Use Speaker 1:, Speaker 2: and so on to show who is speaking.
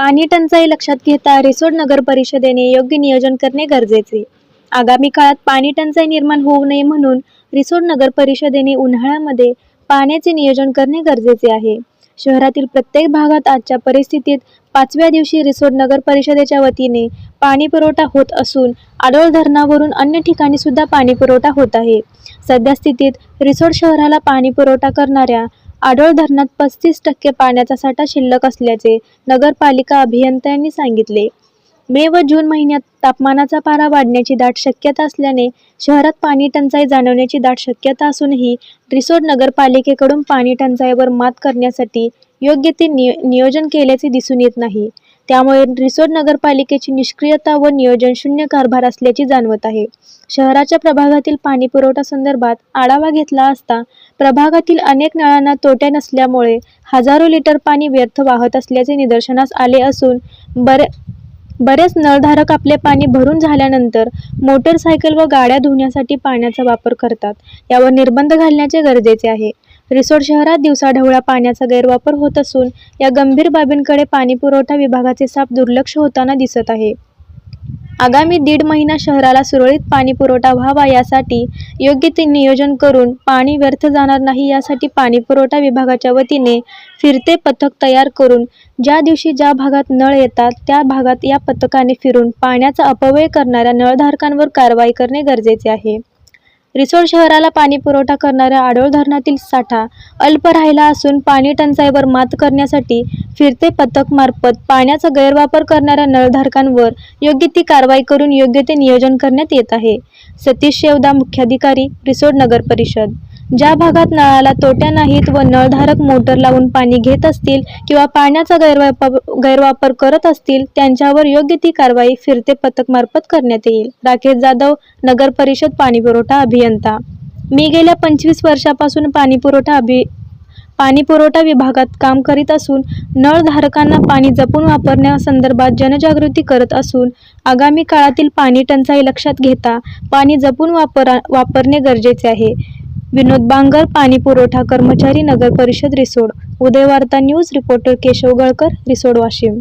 Speaker 1: पाणी टंचाई लक्षात घेता रिसोड नगर परिषदेने योग्य नियोजन करणे गरजेचे. आगामी काळात पाणी टंचाई निर्माण होऊ नये म्हणून रिसोड नगर परिषदेने उन्हाळ्यामध्ये पाण्याचे नियोजन करणे गरजेचे आहे. शहरातील प्रत्येक भागात आजच्या परिस्थितीत पाचव्या दिवशी रिसोड नगर परिषदेच्या वतीने पाणी पुरवठा होत असून आडोळ धरणावरून अन्य ठिकाणी सुद्धा पाणी पुरवठा होत आहे. सध्या स्थितीत रिसोड शहराला पाणी पुरवठा करणाऱ्या आढळ धरणात पस्तीस टक्के पाण्याचा साठा शिल्लक असल्याचे नगरपालिका अभियंत्यांनी सांगितले. मे व जून महिन्यात तापमानाचा पारा वाढण्याची दाट शक्यता असल्याने शहरात पाणी टंचाई जाणवण्याची दाट शक्यता असूनही रिसोड नगरपालिकेकडून पाणी टंचाईवर मात करण्यासाठी योग्य ते निय नियोजन केल्याचे दिसून येत नाही. त्यामुळे रिसोड नगरपालिकेची निष्क्रियता व नियोजन शून्य कारभार असल्याची जाणवत आहे. शहराच्या प्रभागातील पाणी पुरवठा संदर्भात आढावा घेतला असता प्रभागातील अनेक नळांना तोट्या नसल्यामुळे हजारो लिटर पाणी व्यर्थ वाहत असल्याचे निदर्शनास आले असून बरे बरेच नळधारक आपले पाणी भरून झाल्यानंतर मोटरसायकल व गाड्या धुण्यासाठी पाण्याचा वापर करतात. यावर निर्बंध घालण्याचे गरजेचे आहे. रिसोड शहरात दिवसाढवळ्या पाण्याचा गैरवापर होत असून या गंभीर बाबींकडे पाणी पुरवठा विभागाचे साफ दुर्लक्ष होताना दिसत आहे. आगामी दीड महिना शहराला सुरळीत पाणी पुरवठा व्हावा यासाठी योग्य ते नियोजन करून पाणी व्यर्थ जाणार नाही यासाठी पाणी पुरवठा विभागाच्या वतीने फिरते पथक तयार करून ज्या दिवशी ज्या भागात नळ येतात त्या भागात या पथकाने फिरून पाण्याचा अपव्यय करणाऱ्या नळधारकांवर कारवाई करणे गरजेचे आहे. रिसोड शहराला पाणी पुरवठा करणाऱ्या आडोळ धरणातील साठा अल्प राहिला असून पाणी टंचाईवर मात करण्यासाठी फिरते पथक मार्फत पाण्याचा गैरवापर करणाऱ्या नळधारकांवर योग्य ती कारवाई करून योग्य ते नियोजन करण्यात येत आहे. सतीश शेवदा मुख्याधिकारी रिसोड नगर परिषद. ज्या भागात नळाला तोट्या नाहीत व नळधारक मोटर लावून पाणी घेत असतील किंवा पाण्याचा गैरवापर गैरवापर करत असतील त्यांच्यावर योग्य ती कारवाई फिरते पथक मार्फत करण्यात येईल. राकेश जाधव नगर परिषद पाणी पुरवठा अभियंता. मी गेल्या पंचवीस वर्षापासून पाणी पुरवठा अभि पाणी पुरवठा विभागात काम करीत असून नळधारकांना पाणी जपून वापरण्यासंदर्भात जनजागृती करत असून आगामी काळातील पाणी टंचाई लक्षात घेता पाणी जपून वापरा वापरणे गरजेचे आहे. विनोद बांगर पाणी पुरवठा कर्मचारी नगर परिषद Risod. Udayvarta news reporter Keshav Galkar Risod Washim.